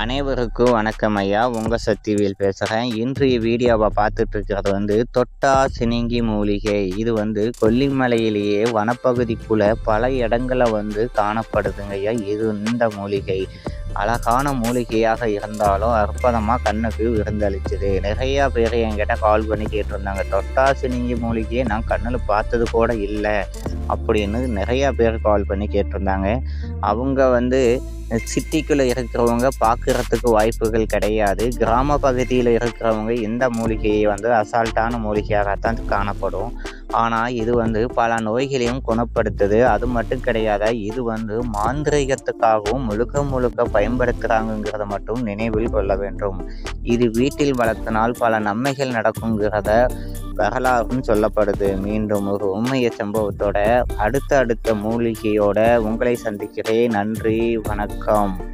அனைவருக்கும் வணக்கம் ஐயா. உங்கள் சக்திவேல் பேசுகிறேன் இன்றைய வீடியோவை பார்த்துட்டு இருக்கிறது வந்து தொட்டா சினிங்கி மூலிகை. இது வந்து கொல்லிமலையிலேயே வனப்பகுதிக்குள்ளே பல இடங்களில் வந்து காணப்படுதுங்க ஐயா. இது இந்த மூலிகை. அழகான மூலிகையாக இருந்தாலும் அற்புதமாக கண்ணுக்கு விருந்தளிச்சுது. நிறையா பேர் என்கிட்ட கால் பண்ணி கேட்டிருந்தாங்க. தொட்டா சினிங்கி மூலிகையை நான் கண்ணில் பார்த்தது கூட இல்லை. அப்படின்னு நிறையா பேர் கால் பண்ணி கேட்டிருந்தாங்க. அவங்க வந்து சிட்டிக்குள்ளே இருக்கிறவங்க பார்க்குறதுக்கு வாய்ப்புகள் கிடையாது. கிராம பகுதியில் இருக்கிறவங்க இந்த மூலிகையை வந்து அசால்ட்டான மூலிகையாகத்தான் காணப்படும். ஆனால் இது வந்து பல நோய்களையும் குணப்படுத்துது. அது மட்டும் கிடையாது இது வந்து மாந்திரிகத்துக்காகவும் முழுக்க முழுக்க பயன்படுத்துகிறாங்கிறத மட்டும் நினைவில் கொள்ள வேண்டும். இது வீட்டில் வளர்த்தினால் பல நன்மைகள் நடக்குங்கிறத பகலாகும் சொல்லப்படுது. மீண்டும் ஒரு உண்மைய சம்பவத்தோட அடுத்த அடுத்த மூலிகையோட உங்களை சந்திக்கிறேன். நன்றி வணக்கம்.